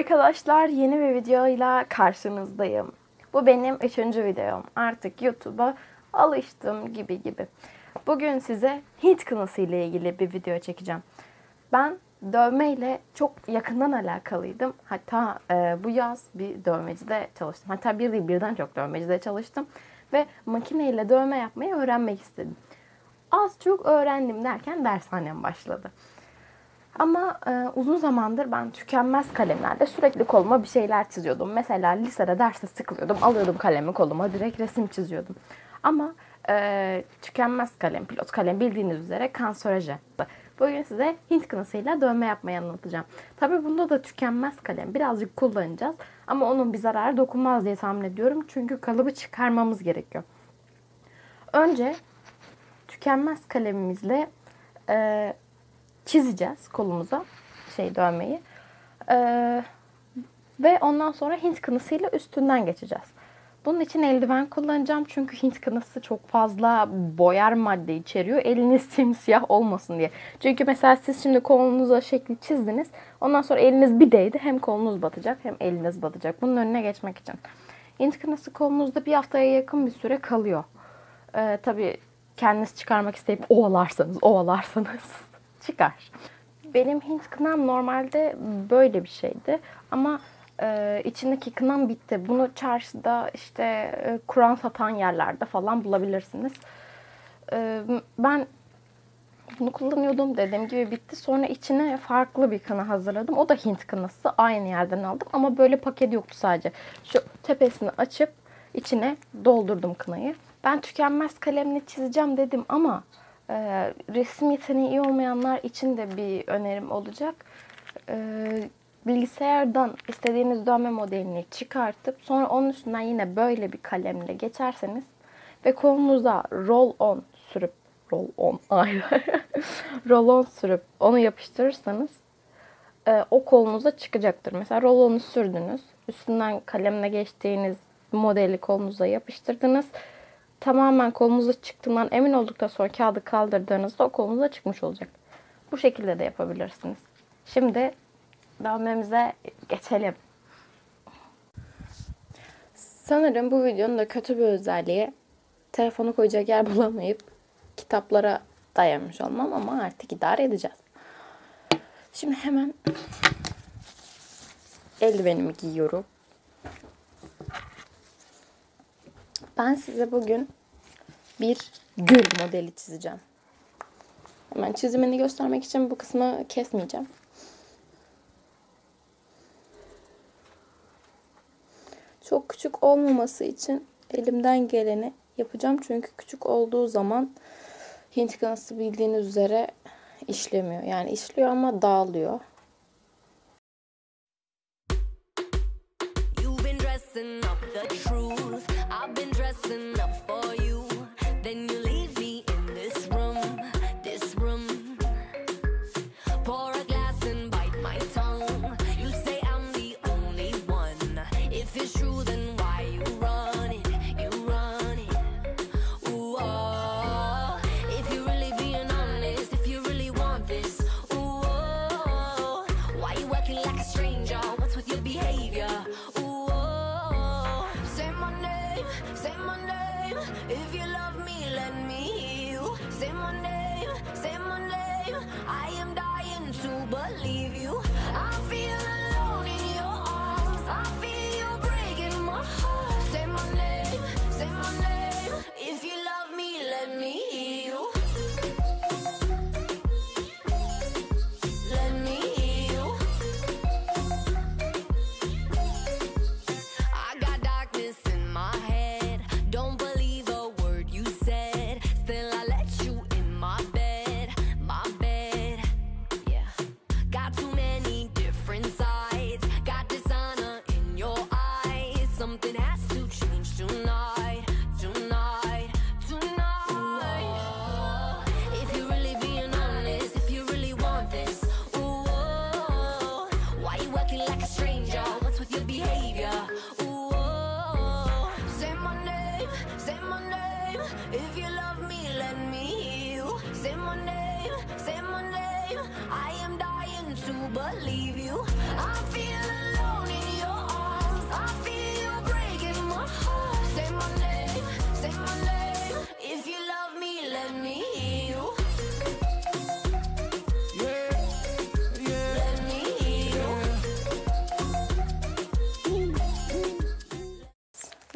arkadaşlar yeni bir videoyla karşınızdayım. Bu benim üçüncü videom. Artık YouTube'a alıştım gibi gibi. Bugün size Hint kınası ile ilgili bir video çekeceğim. Ben dövmeyle çok yakından alakalıydım. Hatta e, bu yaz bir dövmecide çalıştım. Hatta bir değil birden çok dövmecide çalıştım. Ve makineyle dövme yapmayı öğrenmek istedim. Az çok öğrendim derken dershanem başladı. Ama e, uzun zamandır ben tükenmez kalemlerle sürekli koluma bir şeyler çiziyordum. Mesela lisede derste sıkılıyordum. Alıyordum kalemi koluma direkt resim çiziyordum. Ama e, tükenmez kalem, pilot kalem bildiğiniz üzere kanserojen. Bugün size Hint kınasıyla dövme yapmayı anlatacağım. Tabi bunda da tükenmez kalem birazcık kullanacağız. Ama onun bir zararı dokunmaz diye tahmin ediyorum. Çünkü kalıbı çıkarmamız gerekiyor. Önce tükenmez kalemimizle e, çizeceğiz kolumuza şey dövmeyi. Ee, ve ondan sonra Hint kınısıyla üstünden geçeceğiz. Bunun için eldiven kullanacağım çünkü Hint kınası çok fazla boyar madde içeriyor. Eliniz simsiyah olmasın diye. Çünkü mesela siz şimdi kolunuza şekli çizdiniz. Ondan sonra eliniz bir değdi. Hem kolunuz batacak hem eliniz batacak. Bunun önüne geçmek için. Hint kınası kolunuzda bir haftaya yakın bir süre kalıyor. Ee, tabii kendiniz çıkarmak isteyip ovalarsanız, ovalarsanız çıkar. Benim Hint kınam normalde böyle bir şeydi ama e, içindeki kınam bitti. Bunu çarşıda işte e, Kur'an satan yerlerde falan bulabilirsiniz. E, ben bunu kullanıyordum dediğim gibi bitti. Sonra içine farklı bir kına hazırladım. O da Hint kınası. Aynı yerden aldım ama böyle paket yoktu sadece. Şu tepesini açıp içine doldurdum kınayı. Ben tükenmez kalemle çizeceğim dedim ama e, resim yeteneği iyi olmayanlar için de bir önerim olacak. E, bilgisayardan istediğiniz dövme modelini çıkartıp sonra onun üstünden yine böyle bir kalemle geçerseniz ve kolunuza roll on sürüp roll on ayrı roll on sürüp onu yapıştırırsanız e, o kolunuza çıkacaktır. Mesela roll onu sürdünüz. Üstünden kalemle geçtiğiniz modeli kolunuza yapıştırdınız tamamen kolunuza çıktığından emin olduktan sonra kağıdı kaldırdığınızda o kolunuza çıkmış olacak. Bu şekilde de yapabilirsiniz. Şimdi dövmemize geçelim. Sanırım bu videonun da kötü bir özelliği telefonu koyacak yer bulamayıp kitaplara dayanmış olmam ama artık idare edeceğiz. Şimdi hemen eldivenimi giyiyorum. Ben size bugün bir gül modeli çizeceğim. Hemen çizimini göstermek için bu kısmı kesmeyeceğim. Çok küçük olmaması için elimden geleni yapacağım. Çünkü küçük olduğu zaman Hint kanası bildiğiniz üzere işlemiyor. Yani işliyor ama dağılıyor. If you I've been dressing up for you. to believe you. I feel.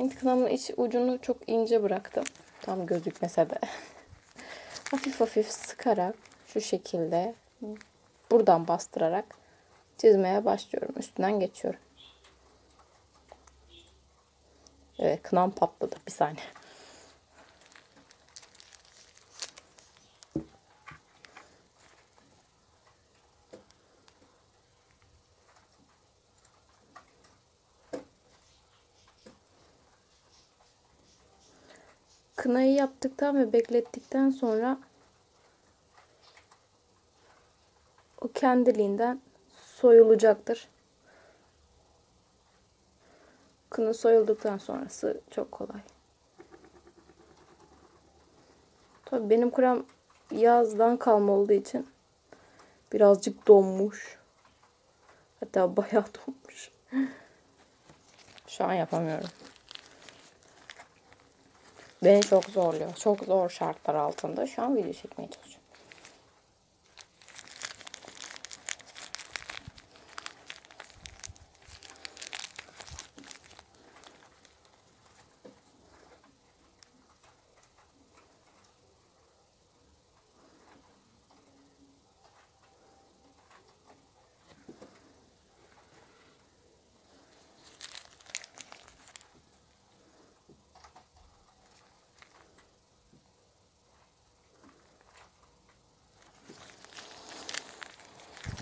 Hint kınamın iç ucunu çok ince bıraktım. Tam gözükmese de. hafif hafif sıkarak şu şekilde buradan bastırarak çizmeye başlıyorum. Üstünden geçiyorum. Evet kınam patladı. Bir saniye. Kınayı yaptıktan ve beklettikten sonra o kendiliğinden soyulacaktır. Kına soyulduktan sonrası çok kolay. Tabii benim krem yazdan kalma olduğu için birazcık donmuş. Hatta bayağı donmuş. Şu an yapamıyorum. Beni çok zorluyor. Çok zor şartlar altında. Şu an video çekmeye çalışıyorum.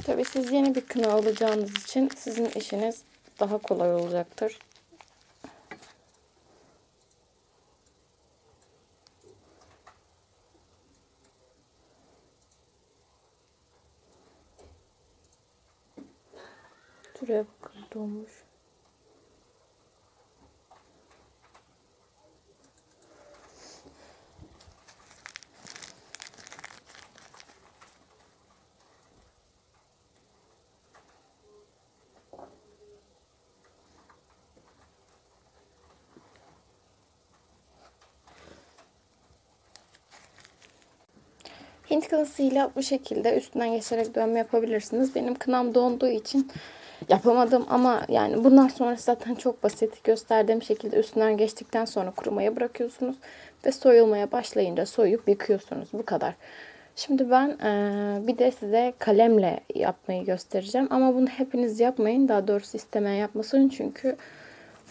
Tabii siz yeni bir kına alacağınız için sizin işiniz daha kolay olacaktır. Şuraya bakın dolmuş. Hint kınasıyla bu şekilde üstünden geçerek dönme yapabilirsiniz. Benim kınam donduğu için yapamadım ama yani bundan sonra zaten çok basit. Gösterdiğim şekilde üstünden geçtikten sonra kurumaya bırakıyorsunuz ve soyulmaya başlayınca soyup yıkıyorsunuz. Bu kadar. Şimdi ben eee, bir de size kalemle yapmayı göstereceğim. Ama bunu hepiniz yapmayın. Daha doğrusu istemeyen yapmasın. Çünkü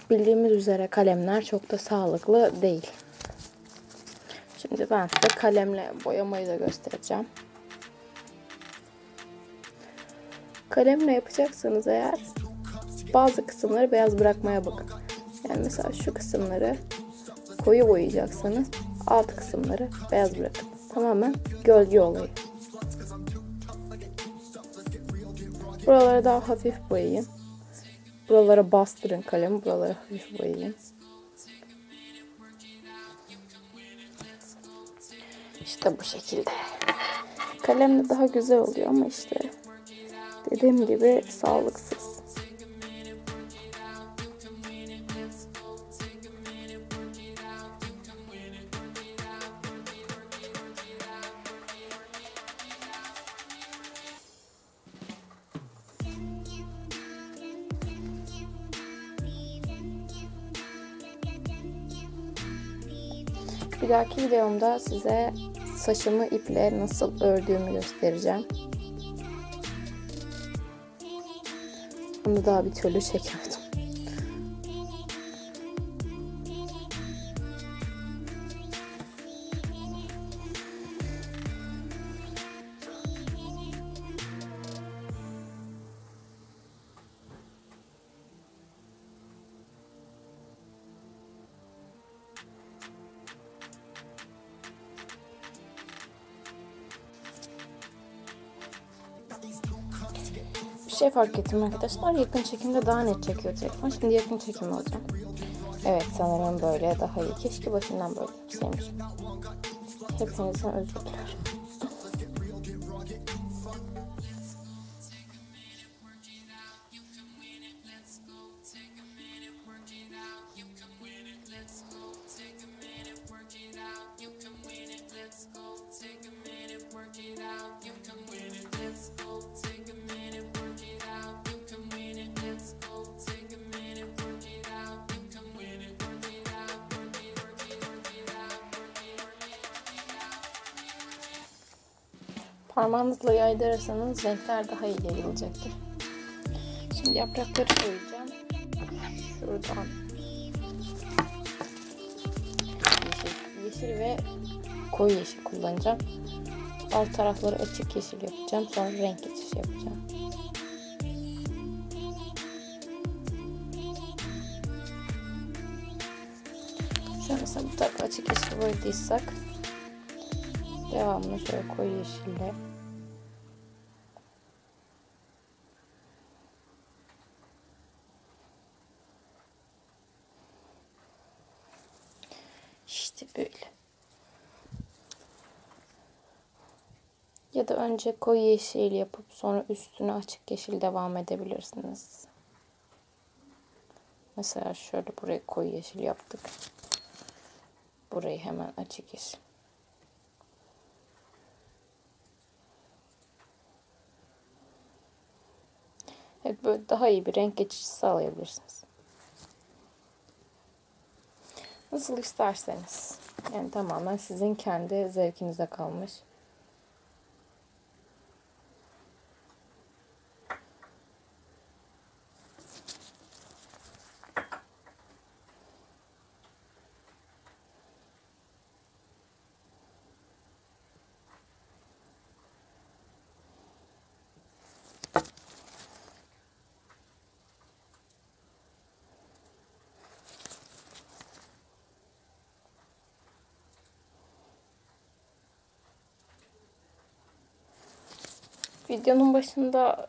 bildiğimiz üzere kalemler çok da sağlıklı değil. Şimdi ben size kalemle boyamayı da göstereceğim. Kalemle yapacaksanız eğer bazı kısımları beyaz bırakmaya bakın. Yani mesela şu kısımları koyu boyayacaksanız alt kısımları beyaz bırakın. Tamamen gölge olayı. Buralara daha hafif boyayın. Buralara bastırın kalemi. Buralara hafif boyayın. İşte bu şekilde. Kalemle daha güzel oluyor ama işte dediğim gibi sağlıksız. Bir dahaki videomda size saçımı iple nasıl ördüğümü göstereceğim. Onu daha bir türlü çekemedim. Fark ettim arkadaşlar. Yakın çekimde daha net çekiyor telefon. Şimdi yakın çekim alacağım. Evet sanırım böyle daha iyi. Keşke başından böyle yapsaymışım. Hepinizden özür dilerim. Parmağınızla yaydırırsanız renkler daha iyi yayılacaktır. Şimdi yaprakları koyacağım. Şuradan yeşil, yeşil ve koyu yeşil kullanacağım. Alt tarafları açık yeşil yapacağım. Sonra renk geçişi yapacağım. Şu mesela bu taraf açık yeşil boyadıysak devamlı şöyle koyu yeşille İşte böyle. Ya da önce koyu yeşil yapıp sonra üstüne açık yeşil devam edebilirsiniz. Mesela şöyle buraya koyu yeşil yaptık. Burayı hemen açık yeşil. Evet böyle daha iyi bir renk geçişi sağlayabilirsiniz. Nasıl isterseniz. Yani tamamen sizin kendi zevkinize kalmış. Videonun başında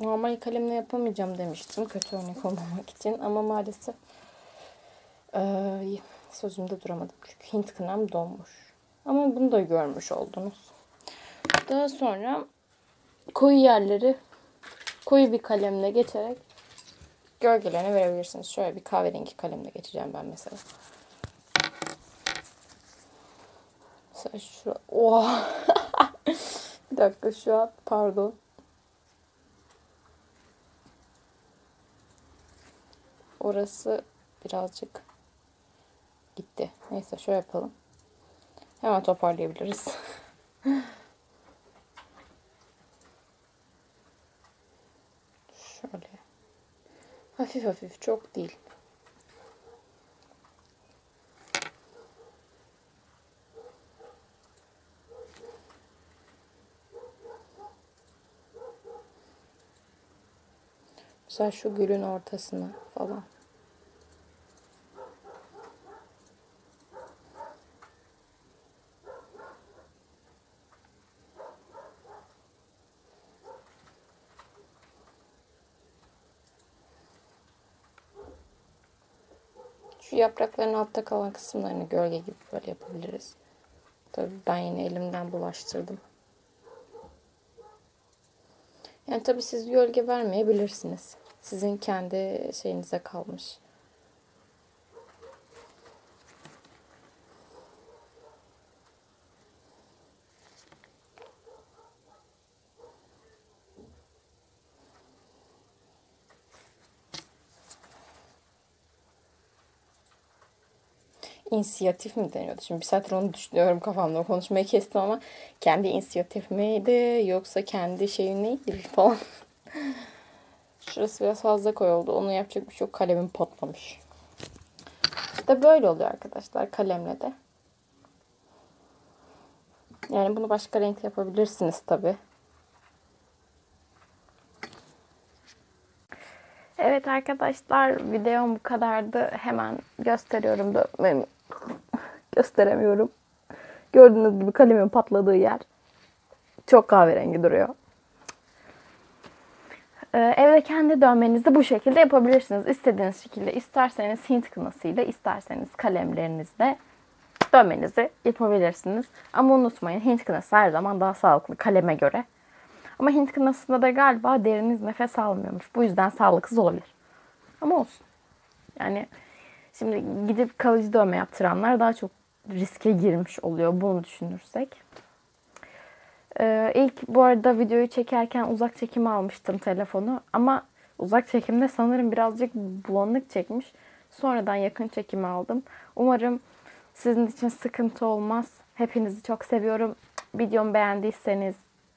normal kalemle yapamayacağım demiştim. Kötü örnek olmamak için. Ama maalesef eee, sözümde duramadım. Çünkü Hint kınam donmuş. Ama bunu da görmüş oldunuz. Daha sonra koyu yerleri koyu bir kalemle geçerek gölgelerine verebilirsiniz. Şöyle bir kahverengi kalemle geçeceğim ben mesela. Mesela şu... Oha! Dakika şu an pardon. Orası birazcık gitti. Neyse şöyle yapalım. Hemen toparlayabiliriz. Şöyle. Hafif hafif çok değil. Mesela şu gülün ortasına falan. Şu yaprakların altta kalan kısımlarını gölge gibi böyle yapabiliriz. Tabii ben yine elimden bulaştırdım. Yani tabii siz gölge vermeyebilirsiniz. Sizin kendi şeyinize kalmış. İnisiyatif mi deniyordu? Şimdi bir saattir onu düşünüyorum kafamda. Konuşmayı kestim ama kendi inisiyatif miydi yoksa kendi şeyi neydi falan. Şurası biraz fazla koyu oldu. Onu yapacak bir şey yok. Kalemim patlamış. İşte böyle oluyor arkadaşlar kalemle de. Yani bunu başka renk yapabilirsiniz tabi. Evet arkadaşlar videom bu kadardı. Hemen gösteriyorum dövmemi. Gösteremiyorum. Gördüğünüz gibi kalemin patladığı yer. Çok kahverengi duruyor. Ee, evde kendi dövmenizi bu şekilde yapabilirsiniz. İstediğiniz şekilde isterseniz Hint kınasıyla isterseniz kalemlerinizle dövmenizi yapabilirsiniz. Ama unutmayın Hint kınası her zaman daha sağlıklı kaleme göre. Ama Hint kınasında da galiba deriniz nefes almıyormuş. Bu yüzden sağlıksız olabilir. Ama olsun. Yani şimdi gidip kalıcı dövme yaptıranlar daha çok riske girmiş oluyor bunu düşünürsek. Ee, ilk bu arada videoyu çekerken uzak çekimi almıştım telefonu. Ama uzak çekimde sanırım birazcık bulanık çekmiş. Sonradan yakın çekimi aldım. Umarım sizin için sıkıntı olmaz. Hepinizi çok seviyorum. Videomu beğendiyseniz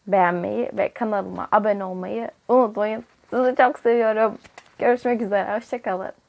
beğenmeyi ve kanalıma abone olmayı unutmayın. Sizi çok seviyorum. Görüşmek üzere. Hoşçakalın.